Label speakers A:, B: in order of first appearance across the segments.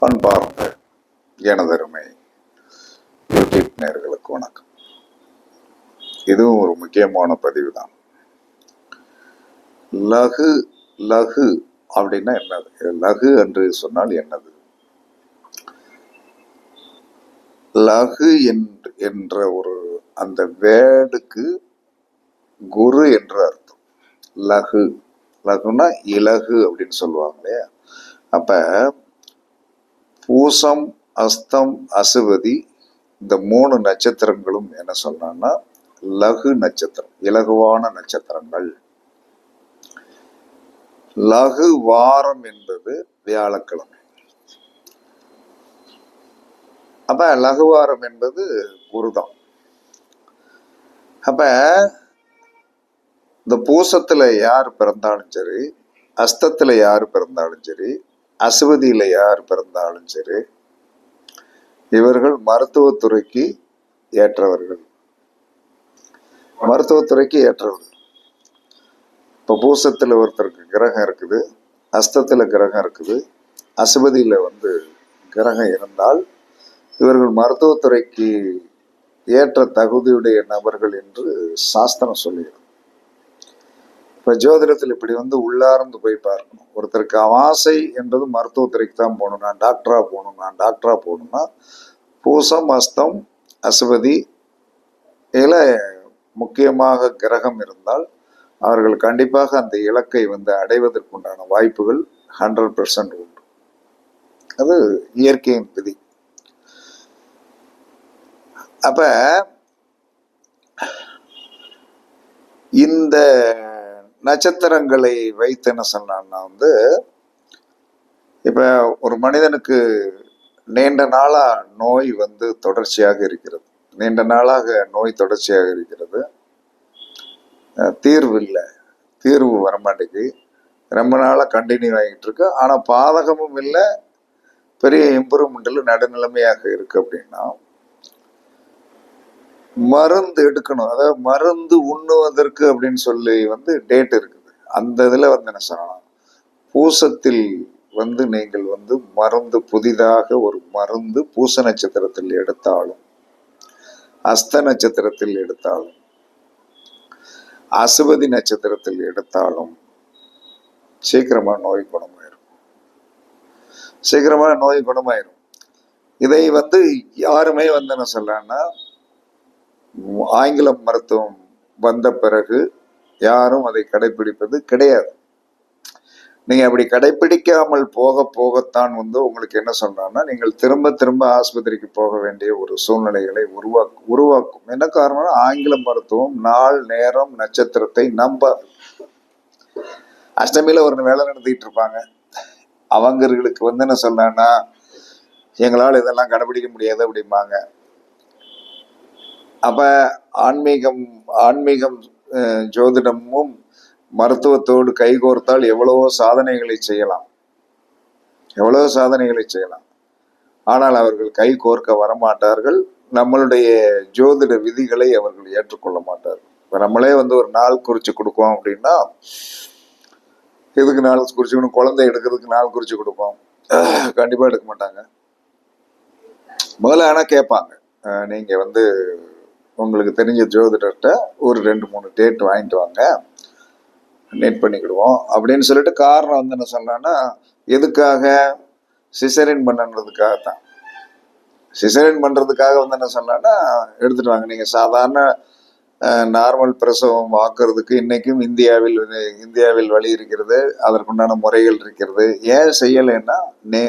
A: பண்பார்ந்த எனதருமை யூடியூப் நேர்களுக்கு வணக்கம். இதுவும் ஒரு முக்கியமான பதிவு தான் லகு லகு அப்படின்னா என்னது? லகு என்று சொன்னால் என்னது? லகு என்ற- என்ற ஒரு அந்த வேர்டுக்கு குரு என்ற அர்த்தம். லகு லகுனா இலகு அப்படின்னு சொல்லுவாங்க இல்லையா? அப்ப பூசம் அஸ்தம் அசுவதி இந்த மூணு நட்சத்திரங்களும் என்ன சொன்னான்னா லகு நட்சத்திரம் இலகுவான நட்சத்திரங்கள். லகு வாரம் என்பது வியாழக்கிழமை. அப்ப லகுவாரம் என்பது குருதான் அப்ப இந்த பூசத்துல யார் பிறந்தாலும் சரி அஸ்தத்துல யார் பிறந்தாலும் சரி அசுவதியில் யார் பிறந்தாலும் சரி. இவர்கள் மருத்துவத்துறைக்கு ஏற்றவர்கள். மருத்துவத்துறைக்கு ஏற்றவர்கள். இப்போ பூசத்தில் ஒருத்தருக்கு கிரகம் இருக்குது அஸ்தத்தில் கிரகம் இருக்குது. அசுவதியில வந்து கிரகம் இருந்தால் இவர்கள் மருத்துவத்துறைக்கு ஏற்ற தகுதியுடைய நபர்கள் என்று சாஸ்திரம் சொல்லுகிறது. இப்போ ஜோதிடத்தில் இப்படி வந்து உள்ளார்ந்து போய் பார்க்கணும் ஒருத்தருக்கு ஆசை என்பது மருத்துவத்துறைக்கு தான் போகணும். நான் டாக்டராக போகணும். நான் டாக்டராக போகணும்னா பூசம் அஸ்தம் அசுபதி இதில் முக்கியமாக கிரகம் இருந்தால் அவர்கள் கண்டிப்பாக அந்த இலக்கை வந்து அடைவதற்குண்டான வாய்ப்புகள் ஹண்ட்ரட் பெர்சன்ட் உண்டு. அது இயற்கையின் விதி. அப்ப இந்த நட்சத்திரங்களை வைத்து என்ன சொன்னான்னா வந்து இப்ப ஒரு மனிதனுக்கு நீண்ட நாளா நோய் வந்து தொடர்ச்சியாக இருக்கிறது. நீண்ட நாளாக நோய் தொடர்ச்சியாக இருக்கிறது. தீர்வு இல்லை. தீர்வு வரமாட்டேங்குது. ரொம்ப நாளாக கண்டினியூ ஆகிட்டு இருக்கு. ஆனால் பாதகமும் இல்லை. பெரிய இம்ப்ரூவ்மெண்ட்டில் நடுநிலைமையாக இருக்கு அப்படின்னா மருந்து எடுக்கணும். அதாவது மருந்து உண்ணுவதற்கு அப்படின்னு சொல்லி வந்து டேட் இருக்குது. அந்த இதில் வந்து என்ன சொல்லணும் பூசத்தில் வந்து நீங்கள் வந்து மருந்து புதிதாக ஒரு மருந்து பூச நட்சத்திரத்தில் எடுத்தாலும் அஸ்த நட்சத்திரத்தில் எடுத்தாலும் அசுவதி நட்சத்திரத்தில் எடுத்தாலும் சீக்கிரமா நோய் குணமாயிரும். சீக்கிரமா நோய் குணமாயிரும். இதை வந்து யாருமே வந்து என்ன சொல்லலாம்னா ஆங்கில மருத்துவம் வந்த பிறகு யாரும் அதை கடைபிடிப்பது கிடையாது. நீங்க அப்படி கடைபிடிக்காமல் போக போகத்தான் வந்து உங்களுக்கு என்ன சொல்றாங்கன்னா நீங்கள் திரும்ப திரும்ப ஆஸ்பத்திரிக்கு போக வேண்டிய ஒரு சூழ்நிலைகளை உருவாக்கும் உருவாக்கும். என்ன காரணம்னா ஆங்கில மருத்துவம் நாள் நேரம் நட்சத்திரத்தை நம்ப அஷ்டமியில் ஒரு வேலை நடத்திட்டு இருப்பாங்க. அவங்களுக்கு வந்து என்ன சொன்னான்னா எங்களால் இதெல்லாம் கடைபிடிக்க முடியாது அப்படிம்பாங்க. அப்ப ஆன்மீகம் ஆன்மீகம் ஜோதிடமும் மருத்துவத்தோடு கைகோர்த்தால் எவ்வளவோ சாதனைகளை செய்யலாம். எவ்வளவோ சாதனைகளை செய்யலாம். ஆனால் அவர்கள் கை கோர்க்க வரமாட்டார்கள். நம்மளுடைய ஜோதிட விதிகளை அவர்கள் ஏற்றுக்கொள்ள மாட்டார்கள். இப்போ நம்மளே வந்து ஒரு நாள் குறித்து கொடுப்போம் அப்படின்னா எதுக்கு நாள் குறிச்சு குழந்தை எடுக்கிறதுக்கு நாள் குறித்து கொடுப்போம் கண்டிப்பாக எடுக்க மாட்டாங்க. முதல்ல ஆனால் கேட்பாங்க. நீங்கள் நீங்க வந்து உங்களுக்கு தெரிஞ்ச ஜோதிடர்கிட்ட ஒரு ரெண்டு மூணு டேட் வாங்கிட்டு வாங்க. நெட் பண்ணிக்கிடுவோம். அப்படின்னு சொல்லிட்டு காரணம் வந்து என்ன சொல்றான்னா எதுக்காக? சிசரின் பண்ணுறதுக்காக தான் சிசரின் பண்ணுறதுக்காக வந்து என்ன சொன்னான்னா எடுத்துட்டு வாங்க. நீங்கள் சாதாரண நார்மல் பிரசவம் ஆக்குறதுக்கு இன்னைக்கும் இந்தியாவில் இந்தியாவில் வழி இருக்கிறது. அதற்குண்டான முறைகள் இருக்கிறது. ஏன் செய்யலைன்னா நே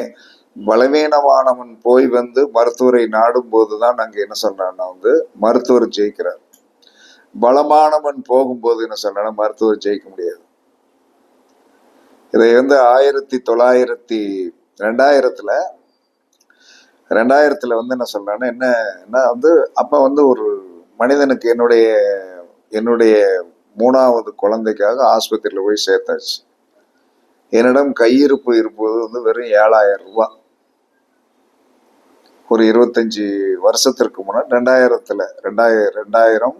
A: பலவீனமானவன் போய் வந்து மருத்துவரை நாடும் போதுதான் நாங்க என்ன சொல்கிறான்னா வந்து மருத்துவர் ஜெயிக்கிறார். பலமானவன் போகும்போது என்ன சொல்றேன்னா மருத்துவர் ஜெயிக்க முடியாது. இதை வந்து ஆயிரத்தி தொள்ளாயிரத்தி ரெண்டாயிரத்துல ரெண்டாயிரத்துல வந்து என்ன சொல்றேன்னா என்ன என்ன வந்து அப்ப வந்து ஒரு மனிதனுக்கு என்னுடைய என்னுடைய மூணாவது குழந்தைக்காக ஆஸ்பத்திரியில் போய் சேர்த்தாச்சு. என்னிடம் கையிருப்பு இருப்பது வந்து வெறும் ஏழாயிரம் ரூபாய். ஒரு இருபத்தஞ்சி வருஷத்திற்கு முன்னாடி ரெண்டாயிரத்தில் ரெண்டாய ரெண்டாயிரம்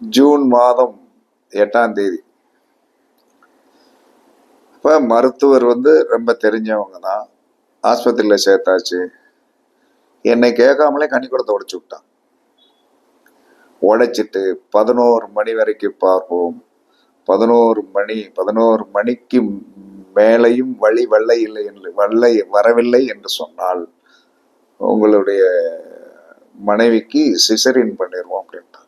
A: ஜூன் மாதம் எட்டாம் தேதி. இப்போ மருத்துவர் வந்து ரொம்ப தெரிஞ்சவங்க தான். ஆஸ்பத்திரியில் சேர்த்தாச்சு. என்னை கேட்காமலே கனிக்கூடத்தை உடைச்சு விட்டான். உடைச்சிட்டு பதினோரு மணி வரைக்கும் பார்ப்போம். பதினோரு மணி பதினோரு மணிக்கு மேலையும் வழி வெள்ளை இல்லை என்று வெள்ளை வரவில்லை என்று சொன்னால் உங்களுடைய மனைவிக்கு சிசரின் பண்ணிடுவோம் அப்படின்ட்டு.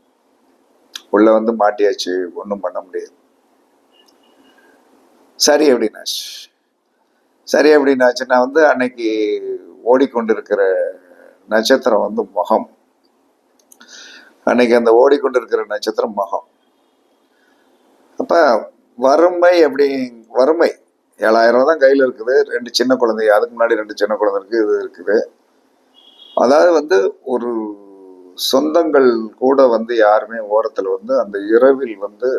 A: உள்ள வந்து மாட்டியாச்சு ஒன்றும் பண்ண முடியாது. சரி அப்படின்னாச்சு சரி அப்படின்னாச்சுன்னா வந்து அன்னைக்கு ஓடிக்கொண்டிருக்கிற நட்சத்திரம் வந்து மகம். அன்னைக்கு அந்த ஓடிக்கொண்டிருக்கிற நட்சத்திரம் மகம். அப்போ வறுமை அப்படி வறுமை. ஏழாயிரம் ரூபா தான் கையில் இருக்குது. ரெண்டு சின்ன குழந்தை அதுக்கு முன்னாடி ரெண்டு சின்ன குழந்தை இது இருக்குது. அதாவது வந்து ஒரு சொந்தங்கள் கூட வந்து யாருமே ஓரத்தில் வந்து அந்த இரவில் வந்து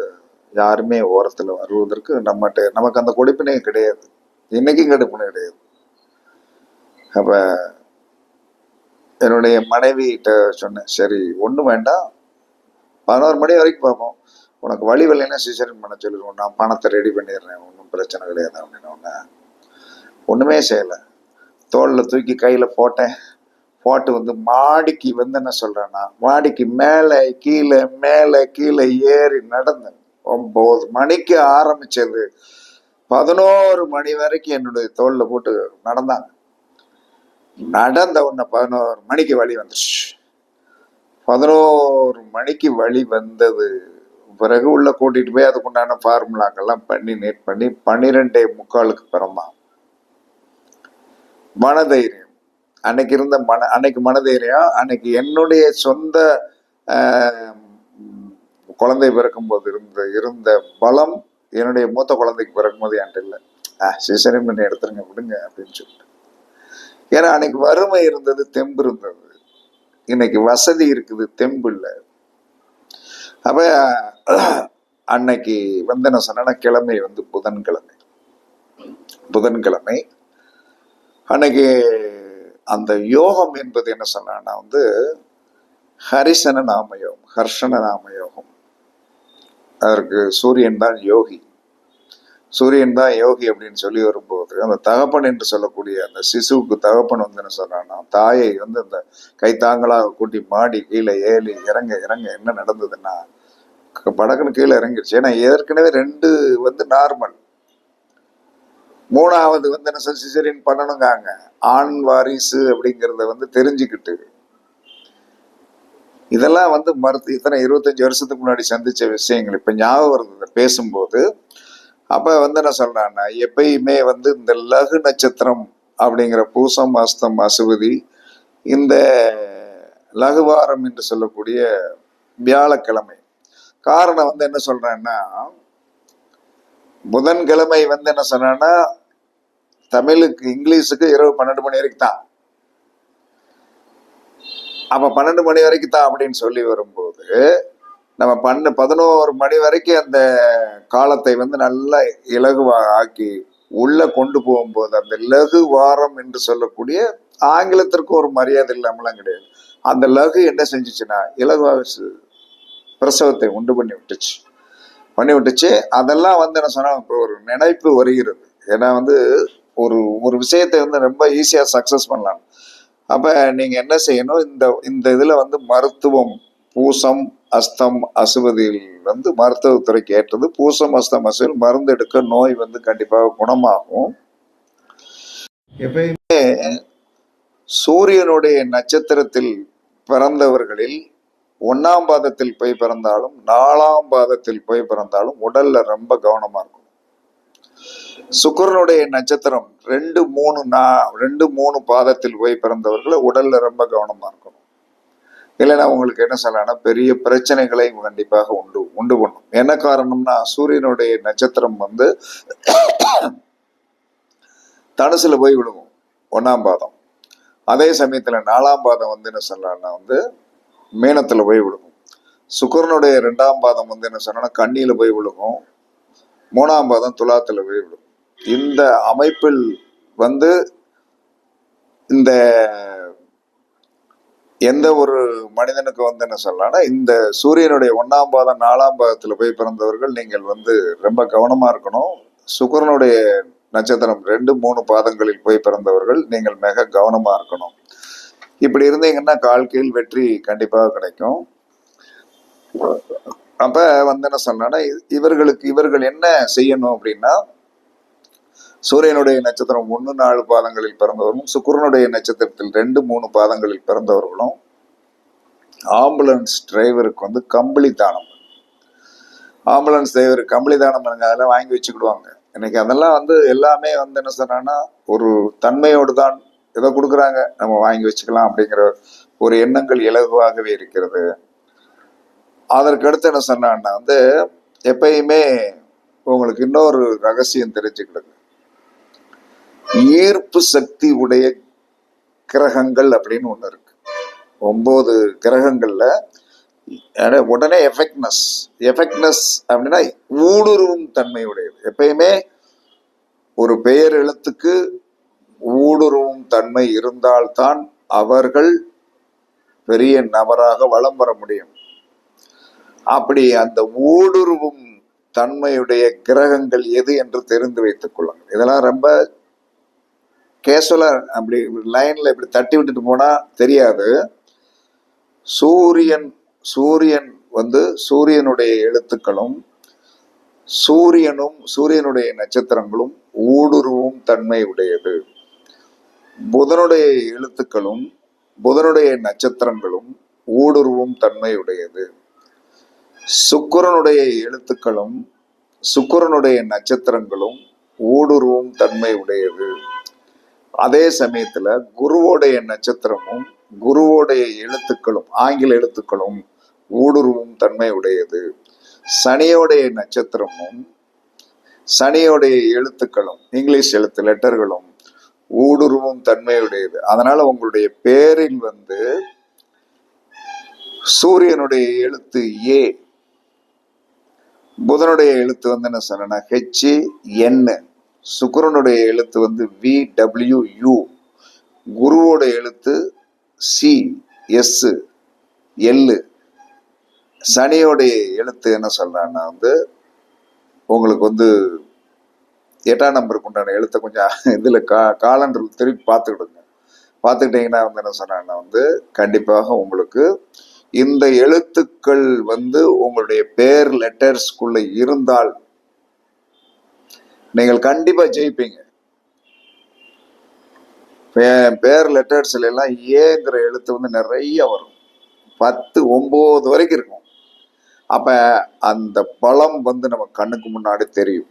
A: யாருமே ஓரத்தில் வருவதற்கு நம்மகிட்ட நமக்கு அந்த கொடுப்பினே கிடையாது. இன்னைக்கும் கடுப்பினை கிடையாது. அப்ப என்னுடைய மனைவிகிட்ட சொன்னேன் சரி ஒன்றும் வேண்டாம். பதினோரு மணி வரைக்கும் பார்ப்போம். உனக்கு வழி வரலைன்னா சிசரின் பண்ண சொல்லிடுவோம் நான் பணத்தை ரெடி பண்ணிடுறேன். ஒன்றும் பிரச்சனை கிடையாது. அப்படின்னு ஒன்று ஒன்றுமே செய்யலை. தோளில் தூக்கி கையில் போட்டேன். போட்டு வந்து மாடிக்கு வந்து என்ன சொல்கிறேன்னா மாடிக்கு மேலே கீழே மேலே கீழே ஏறி நடந்தேன் ஒம்பது மணிக்கு ஆரம்பிச்சது. பதினோரு மணி வரைக்கும் என்னுடைய தோளில் போட்டு நடந்தாங்க. நடந்த உடனே பதினோரு மணிக்கு வழி வந்துச்சு பதினோரு மணிக்கு வழி வந்தது. பிறகு உள்ள கூட்டிட்டு போய் அதுக்குண்டான ஃபார்முலாக்கெல்லாம் பண்ணி நேட் பண்ணி பன்னிரெண்டே முக்காலுக்கு பிறந்தான். மனதைரியம். அன்னைக்கு இருந்த மன அன்னைக்கு மனதைரியம் அன்னைக்கு என்னுடைய சொந்த குழந்தை பிறக்கும்போது இருந்த இருந்த பலம் என்னுடைய மூத்த குழந்தைக்கு பிறக்கும்போது என்கிட்ட இல்லை. ஆ சிசரின் பண்ணி எடுத்துருங்க விடுங்க அப்படின்னு சொல்லிட்டு. ஏன்னா அன்னைக்கு வறுமை இருந்தது தெம்பு இருந்தது. இன்னைக்கு வசதி இருக்குது தெம்பு இல்லை. அப்ப அன்னைக்கு வந்து என்ன கிழமை வந்து புதன்கிழமை. புதன்கிழமை. அன்னைக்கு அந்த யோகம் என்பது என்ன சொன்னா வந்து ஹரிசன நாம யோகம் ஹர்ஷன நாம யோகம் அதற்கு சூரியன் தான் யோகி. சூரியன் தான் யோகி அப்படின்னு சொல்லி வரும்போது அந்த தகப்பன் என்று சொல்லக்கூடிய அந்த சிசுவுக்கு தகப்பன் வந்து என்ன சொன்னான்னா தாயை வந்து அந்த கைத்தாங்களாக கூட்டி மாடி கீழே ஏலி இறங்க இறங்க என்ன நடந்ததுன்னா படக்குன்னு கீழே இறங்கிடுச்சு. ஏன்னா ஏற்கனவே ரெண்டு வந்து நார்மல் மூணாவது வந்து என்ன சிசரின் பண்ணணுங்காங்க. ஆண் வாரிசு அப்படிங்கிறத வந்து தெரிஞ்சுக்கிட்டு இதெல்லாம் வந்து மறுத்து இத்தனை இருபத்தஞ்சு வருஷத்துக்கு முன்னாடி சந்திச்ச விஷயங்கள். இப்போ ஞாபகம் வருது பேசும்போது. அப்போ வந்து என்ன சொல்றான்னா எப்பயுமே வந்து இந்த லகு நட்சத்திரம் அப்படிங்கிற பூசம் அஸ்தம் அசுவதி இந்த லகுவாரம் என்று சொல்லக்கூடிய வியாழக்கிழமை. காரணம் வந்து என்ன சொல்கிறேன்னா புதன்கிழமை வந்து என்ன சொன்னா தமிழுக்கு இங்கிலீஷுக்கு இரவு பன்னெண்டு மணி வரைக்கும் தான் அப்ப பன்னெண்டு மணி வரைக்கும் தான் அப்படின்னு சொல்லி வரும்போது நம்ம பண்ண பதினோரு மணி வரைக்கும் அந்த காலத்தை வந்து நல்லா இலகுவா ஆக்கி உள்ள கொண்டு போகும்போது அந்த லகு வாரம் என்று சொல்லக்கூடிய ஆங்கிலத்திற்கு ஒரு மரியாதை இல்லாமலாம் கிடையாது. அந்த லகு என்ன செஞ்சுச்சுன்னா இலகுவாக பிரசவத்தை உண்டு பண்ணி விட்டுச்சு. பண்ணி விட்டுச்சு. அதெல்லாம் வந்து என்ன சொன்னா இப்போ ஒரு நினைப்பு வருகிறது. ஏன்னா வந்து ஒரு ஒரு விஷயத்தை வந்து ரொம்ப ஈஸியாக சக்ஸஸ் பண்ணலாம். அப்போ நீங்கள் என்ன செய்யணும்? இந்த இந்த இதில் வந்து மருத்துவம் பூசம் அஸ்தம் அசுவதியில் வந்து மருத்துவத்துறைக்கு ஏற்றது பூசம் அஸ்தம் அசுவில் மருந்து எடுக்க நோய் வந்து கண்டிப்பாக குணமாகும். எப்பயுமே சூரியனுடைய நட்சத்திரத்தில் பிறந்தவர்களில் ஒன்னாம் பாதத்தில் போய் பிறந்தாலும் நாலாம் பாதத்தில் போய் பிறந்தாலும் உடல்ல ரொம்ப கவனமா இருக்கும் சுக்கரனுடைய நட்சத்திரம் ரெண்டு மூணு நா ரெண்டு மூணு பாதத்தில் போய் பிறந்தவர்கள் உடல்ல ரொம்ப கவனமா இருக்கணும். இல்லைன்னா உங்களுக்கு என்ன சொல்லலாம்னா பெரிய பிரச்சனைகளை கண்டிப்பாக உண்டு உண்டு பண்ணும். என்ன காரணம்னா சூரியனுடைய நட்சத்திரம் வந்து தனுசுல போய் விழுகும் ஒன்னாம் பாதம். அதே சமயத்துல நாலாம் பாதம் வந்து என்ன சொல்லலாம்னா வந்து மீனத்துல போய் விழுகும். சுக்கரனுடைய ரெண்டாம் பாதம் வந்து என்ன சொன்னா கண்ணியில போய் விழுகும். மூணாம் பாதம் துலாத்தில் போய் இந்த அமைப்பில் வந்து இந்த எந்த ஒரு மனிதனுக்கு வந்து என்ன சொல்லலாம்னா இந்த சூரியனுடைய ஒன்னாம் பாதம் நாலாம் பாதத்தில் போய் பிறந்தவர்கள் நீங்கள் வந்து ரொம்ப கவனமாக இருக்கணும். சுக்கரனுடைய நட்சத்திரம் ரெண்டு மூணு பாதங்களில் போய் பிறந்தவர்கள் நீங்கள் மிக கவனமாக இருக்கணும். இப்படி இருந்தீங்கன்னா வாழ்க்கையில் வெற்றி கண்டிப்பாக கிடைக்கும். அப்ப வந்து என்ன சொன்னா இவர்களுக்கு இவர்கள் என்ன செய்யணும் அப்படின்னா சூரியனுடைய நட்சத்திரம் ஒன்று நாலு பாதங்களில் பிறந்தவர்களும் சுக்கிரனுடைய நட்சத்திரத்தில் ரெண்டு மூணு பாதங்களில் பிறந்தவர்களும் ஆம்புலன்ஸ் டிரைவருக்கு வந்து கம்பளி தானம். ஆம்புலன்ஸ் டிரைவர் கம்பளி தானம் அதெல்லாம் வாங்கி வச்சுக்கிடுவாங்க. இன்னைக்கு அதெல்லாம் வந்து எல்லாமே வந்து என்ன சொன்னான்னா ஒரு தன்மையோடு தான் ஏதோ கொடுக்குறாங்க. நம்ம வாங்கி வச்சுக்கலாம் அப்படிங்கிற ஒரு எண்ணங்கள் இலகுவாகவே இருக்கிறது. அதற்கு அடுத்து என்ன சொன்னான்னா வந்து எப்பயுமே உங்களுக்கு இன்னொரு ரகசியம் தெரிஞ்சுக்கிடுங்க. ஈர்ப்பு சக்தி உடைய கிரகங்கள் அப்படின்னு ஒன்று இருக்கு. ஒம்பது கிரகங்களில் உடனே எஃபெக்ட்னஸ் எஃபெக்ட்னஸ் அப்படின்னா ஊடுருவும் தன்மை உடையது. எப்பயுமே ஒரு பெயர் எழுத்துக்கு ஊடுருவும் தன்மை இருந்தால்தான் அவர்கள் பெரிய நபராக வலம் வர முடியும். அப்படி அந்த ஊடுருவும் தன்மையுடைய கிரகங்கள் எது என்று தெரிந்து வைத்துக் கொள்ளுங்கள். இதெல்லாம் ரொம்ப கேஷுவலா அப்படி லைன்ல இப்படி தட்டி விட்டுட்டு போனா தெரியாது. சூரியன் சூரியன் வந்து சூரியனுடைய எழுத்துக்களும் சூரியனும் சூரியனுடைய நட்சத்திரங்களும் ஊடுருவும் தன்மை உடையது புதனுடைய எழுத்துக்களும் புதனுடைய நட்சத்திரங்களும் ஊடுருவும் தன்மை உடையது சுக்கிரனுடைய எழுத்துக்களும் சுக்கரனுடைய நட்சத்திரங்களும் ஊடுருவும் தன்மை உடையது. அதே சமயத்துல குருவோடைய நட்சத்திரமும் குருவோடைய எழுத்துக்களும் ஆங்கில எழுத்துக்களும் ஊடுருவும் தன்மை உடையது. சனியோடைய நட்சத்திரமும் சனியோடைய எழுத்துக்களும் இங்கிலீஷ் எழுத்து லெட்டர்களும் ஊடுருவும் தன்மையுடையது அதனால உங்களுடைய பேரில் வந்து சூரியனுடைய எழுத்து ஏ புதனுடைய எழுத்து வந்து என்ன சொன்னா ஹெச் என் சுக்கரனுடைய எழுத்து வந்து வி டபிள்யூ யூ குருவோட எழுத்து சி எஸ் எல் சனியோடைய எழுத்து என்ன சொல்கிறான்னா வந்து உங்களுக்கு வந்து எட்டாம் நம்பருக்கு உண்டான எழுத்தை கொஞ்சம் இதில் கா காலண்டர் திருப்பி பார்த்துக்கிடுங்க. பார்த்துக்கிட்டிங்கன்னா வந்து என்ன சொன்னாங்கன்னா வந்து கண்டிப்பாக உங்களுக்கு இந்த எழுத்துக்கள் வந்து உங்களுடைய பேர் லெட்டர்ஸ்குள்ள இருந்தால் நீங்கள் கண்டிப்பா ஜெயிப்பீங்க. பேர் லெட்டர்ஸ்ல எல்லாம் ஏங்கிற எழுத்து வந்து நிறைய வரும். பத்து ஒன்பது வரைக்கும் இருக்கும். அப்ப அந்த பழம் வந்து நம்ம கண்ணுக்கு முன்னாடி தெரியும்.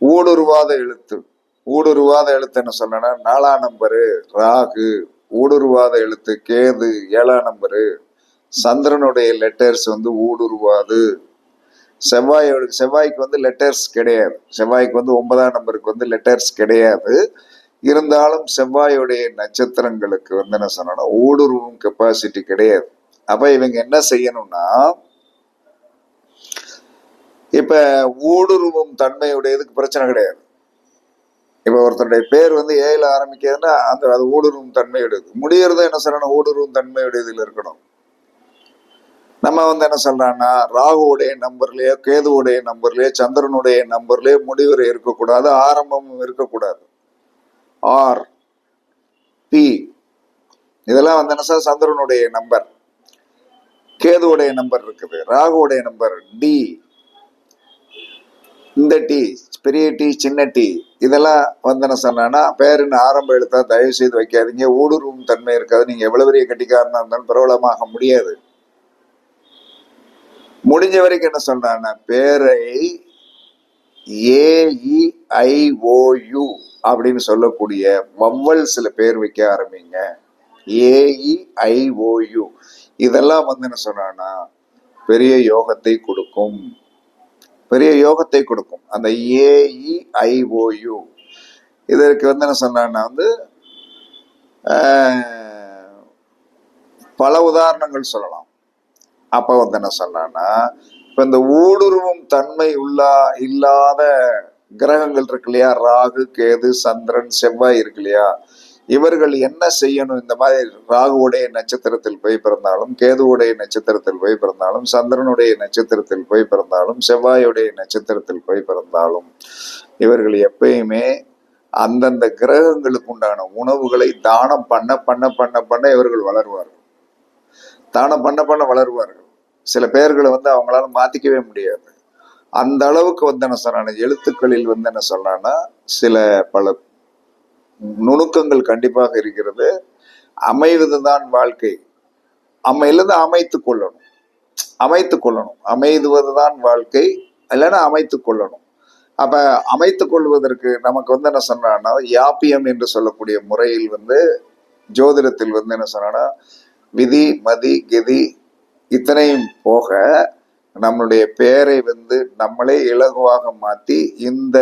A: ஊடுருவாத எழுத்து. ஊடுருவாத எழுத்து என்ன சொன்னா நாலாம் நம்பரு ராகு. ஊடுருவாத எழுத்து கேது ஏழாம் நம்பரு. சந்திரனுடைய லெட்டர்ஸ் வந்து ஊடுருவாது. செவ்வாயோட செவ்வாய்க்கு வந்து லெட்டர்ஸ் கிடையாது. செவ்வாய்க்கு வந்து ஒன்பதாம் நம்பருக்கு வந்து லெட்டர்ஸ் கிடையாது. இருந்தாலும் செவ்வாயுடைய நட்சத்திரங்களுக்கு வந்து என்ன சொன்னா ஊடுருவும் கெப்பாசிட்டி கிடையாது. அப்ப இவங்க என்ன செய்யணும்னா இப்ப ஊடுருவும் தன்மையுடையதுக்கு பிரச்சனை கிடையாது. இப்ப ஒருத்தருடைய பேர் வந்து ஏல ஆரம்பிக்கிறதுன்னா அந்த அது ஊடுருவும் தன்மையுடையது. முடியறதும் என்ன சொல்லணும் ஊடுருவும் தன்மையுடையதுல இருக்கணும். நம்ம வந்து என்ன சொல்றான்னா ராகுவுடைய நம்பர்லயோ கேதுவுடைய நம்பர்லயோ சந்திரனுடைய நம்பர்லயோ முடிவுரை இருக்கக்கூடாது ஆரம்பமும் இருக்கக்கூடாது. ஆர் பி இதெல்லாம் வந்து என்ன சார்? சந்திரனுடைய நம்பர். கேதுவுடைய நம்பர் இருக்குது. ராகுவுடைய நம்பர் டி இந்த டி பெரிய டி சின்ன டி இதெல்லாம் வந்து என்ன சொன்னா பேருன்னு ஆரம்ப எழுத்தா தயவு செய்து வைக்காதீங்க. ஊடுருவும் தன்மை இருக்காது. நீங்க எவ்வளவு பெரிய கட்டிக்காரனா இருந்தாலும் பிரபலமாக முடியாது. முடிஞ்ச வரைக்கும் என்ன சொல்றான்னா பேரை ஏஇஐஓயு அப்படின்னு சொல்லக்கூடிய வவ்வல் சில பேர் வைக்க ஆரம்பிங்க. ஏஇஐஓயு இதெல்லாம் வந்து என்ன சொன்னான்னா பெரிய யோகத்தை கொடுக்கும். பெரிய யோகத்தை கொடுக்கும். அந்த ஏஇஐஓயு இதற்கு வந்து என்ன சொன்னான்னா வந்து பல உதாரணங்கள் சொல்லலாம். அப்போ வந்து என்ன சொன்னான்னா இப்போ இந்த ஊடுருவும் தன்மை உள்ளா இல்லாத கிரகங்கள் இருக்கு இல்லையா? ராகு கேது சந்திரன் செவ்வாய் இருக்கு இல்லையா? இவர்கள் என்ன செய்யணும்? இந்த மாதிரி ராகுவுடைய நட்சத்திரத்தில் போய் பிறந்தாலும் கேதுவுடைய நட்சத்திரத்தில் போய் பிறந்தாலும் சந்திரனுடைய நட்சத்திரத்தில் போய் பிறந்தாலும் செவ்வாயுடைய நட்சத்திரத்தில் போய் பிறந்தாலும் இவர்கள் எப்பயுமே அந்தந்த கிரகங்களுக்கு உண்டான உணவுகளை தானம் பண்ண பண்ண பண்ண பண்ண இவர்கள் வளருவார்கள். தானம் பண்ண பண்ண வளருவார்கள். சில பேர்களை வந்து அவங்களால மாத்திக்கவே முடியாது. அந்த அளவுக்கு வந்து என்ன சொல்றாங்க எழுத்துக்களில் வந்து என்ன சொல்றான்னா சில பல நுணுக்கங்கள் கண்டிப்பாக இருக்கிறது. அமைவதுதான் வாழ்க்கை. அமையிலிருந்து அமைத்து கொள்ளணும். அமைத்து கொள்ளணும். அமைதுவதுதான் வாழ்க்கை. இல்லைன்னா அமைத்து கொள்ளணும். அப்ப அமைத்து கொள்வதற்கு நமக்கு வந்து என்ன சொன்னான்னா யாப்பியம் என்று சொல்லக்கூடிய முறையில் வந்து ஜோதிடத்தில் வந்து என்ன சொன்னான்னா விதி மதி கதி இத்தனையும் போக நம்மளுடைய பெயரை வந்து நம்மளே இலகுவாக மாற்றி இந்த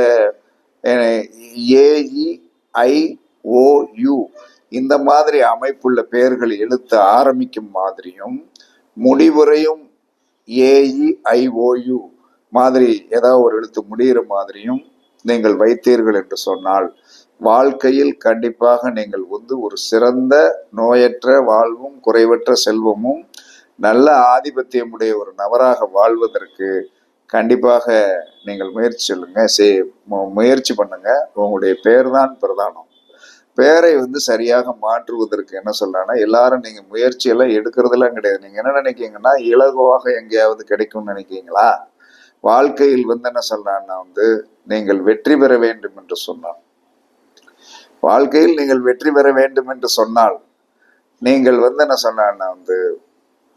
A: ஏஇஐஓயு இந்த மாதிரி அமைப்புள்ள பெயர்கள் எழுத்து ஆரம்பிக்கும் மாதிரியும் முடிவுரையும் ஏஇ மாதிரி ஏதாவது ஒரு எழுத்து முடிகிற மாதிரியும் நீங்கள் வைத்தீர்கள் என்று சொன்னால் வாழ்க்கையில் கண்டிப்பாக நீங்கள் வந்து ஒரு சிறந்த நோயற்ற வாழ்வும் குறைவற்ற செல்வமும் நல்ல ஆதிபத்தியமுடைய ஒரு நபராக வாழ்வதற்கு கண்டிப்பாக நீங்கள் முயற்சி சொல்லுங்க. சே மு- முயற்சி பண்ணுங்க. உங்களுடைய பேர் தான் பிரதானம். பேரை வந்து சரியாக மாற்றுவதற்கு என்ன சொல்லலாம்னா எல்லாரும் நீங்க முயற்சியெல்லாம் எடுக்கிறதுலாம் எடுக்கிறதெல்லாம் கிடையாது. நீங்க என்ன நினைக்கீங்கன்னா இலகுவாக எங்கேயாவது கிடைக்கும்னு நினைக்கிறீங்களா? வாழ்க்கையில் வந்து என்ன சொல்றான்னா வந்து நீங்கள் வெற்றி பெற வேண்டும் என்று சொன்னான் வாழ்க்கையில் நீங்கள் வெற்றி பெற வேண்டும் என்று சொன்னால் நீங்கள் வந்து என்ன சொன்னான்னா வந்து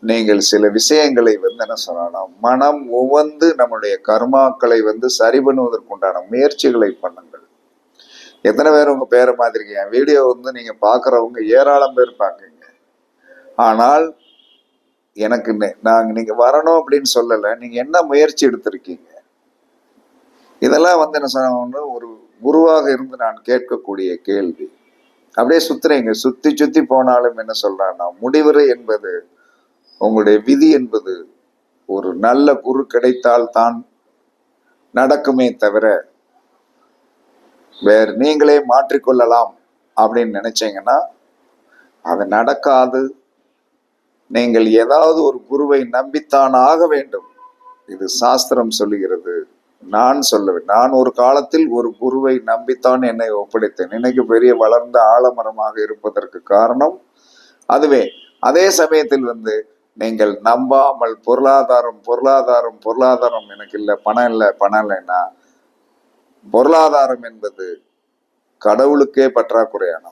A: நீங்கள் சில விஷயங்களை வந்து என்ன சொல்லலாம் மனம் உவந்து நம்முடைய கர்மாக்களை வந்து சரி பண்ணுவதற்குண்டான முயற்சிகளை பண்ணுங்கள். எத்தனை பேர் உங்க பேரை மாத்திருக்கீங்க? வீடியோ வந்து நீங்க பாக்குறவங்க ஏராளம் பேர் பார்க்குங்க ஆனால் எனக்கு நாங்கள் நாங்க நீங்க வரணும் அப்படின்னு சொல்லலை நீங்க என்ன முயற்சி எடுத்திருக்கீங்க? இதெல்லாம் வந்து என்ன சொன்ன ஒரு குருவாக இருந்து நான் கேட்கக்கூடிய கேள்வி. அப்படியே சுத்துறீங்க. சுத்தி சுத்தி போனாலும் என்ன சொல்றான்னா முடிவுரை என்பது உங்களுடைய விதி என்பது ஒரு நல்ல குரு கிடைத்தால் தான் நடக்குமே தவிர வேறு நீங்களே மாற்றிக்கொள்ளலாம் அப்படின்னு நினைச்சீங்கன்னா அது நடக்காது. நீங்கள் ஏதாவது ஒரு குருவை நம்பித்தான் ஆக வேண்டும். இது சாஸ்திரம் சொல்லுகிறது. நான் சொல்லவில்லை நான் ஒரு காலத்தில் ஒரு குருவை நம்பித்தான் என்னை ஒப்படைத்தேன். இன்னைக்கு பெரிய வளர்ந்த ஆலமரமாக இருப்பதற்கு காரணம் அதுவே. அதே சமயத்தில் வந்து நீங்கள் நம்பாமல் பொருளாதாரம் பொருளாதாரம் பொருளாதாரம் எனக்கு இல்லை பணம் இல்லை பணம் இல்லைன்னா பொருளாதாரம் என்பது கடவுளுக்கே பற்றாக்குறையானது.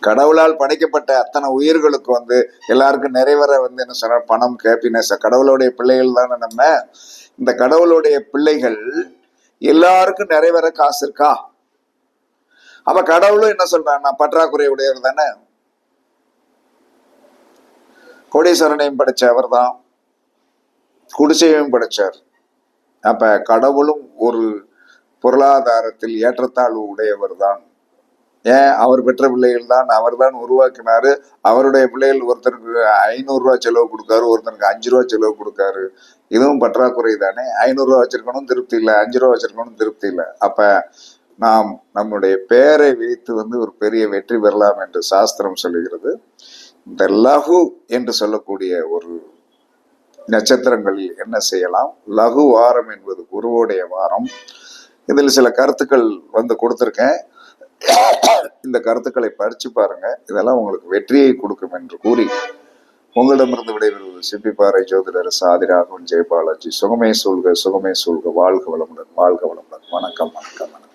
A: கடவுளால் படைக்கப்பட்ட அத்தனை உயிர்களுக்கு வந்து எல்லாருக்கும் நிறைவேற வந்து என்ன சொன்ன பணம் ஹாப்பினஸ் கடவுளுடைய பிள்ளைகள் தானே நம்ம? இந்த கடவுளுடைய பிள்ளைகள் எல்லாருக்கும் நிறைவேற காசு இருக்கா? அப்ப கடவுளும் என்ன சொல்றான்னா பற்றாக்குறை உடையவர் தானே? கோடீஸ்வரனையும் படைச்ச அவர் தான் குடிசையையும் படைச்சார். அப்ப கடவுளும் ஒரு பொருளாதாரத்தில் ஏற்றத்தாழ்வு உடையவர் தான் ஏன்? அவர் பெற்ற பிள்ளைகள் தான் அவர் தான் உருவாக்கினாரு. அவருடைய பிள்ளைகள் ஒருத்தருக்கு ஐநூறு ரூபா செலவு கொடுக்காரு ஒருத்தருக்கு அஞ்சு ரூபா செலவு கொடுக்காரு. இதுவும் பற்றாக்குறை தானே. ஐநூறு ரூபா வச்சிருக்கணும் திருப்தி இல்லை. அஞ்சு ரூபா வச்சிருக்கணும் திருப்தி இல்லை. அப்ப நாம் நம்முடைய பெயரை வைத்து வந்து ஒரு பெரிய வெற்றி பெறலாம் என்று சாஸ்திரம் சொல்லுகிறது. இந்த லகு என்று சொல்லக்கூடிய ஒரு நட்சத்திரங்களில் என்ன செய்யலாம்? லகு வாரம் என்பது குருவோடைய வாரம். இதில் சில கருத்துக்கள் வந்து கொடுத்துருக்கேன். இந்த கருத்துக்களை படிச்சு பாருங்க. இதெல்லாம் உங்களுக்கு வெற்றியை கொடுக்கும் என்று கூறி உங்களிடமிருந்து விடைபெறுவது சிப்பிப்பாறை ஜோதிடர் சாதிராகவன் ஜெயபாலாஜி. சுகமே சூழ்க சுகமே சூழ்க. வாழ்க வளமுடன் வாழ்க வளமுடன். வணக்கம் வணக்கம் வணக்கம்.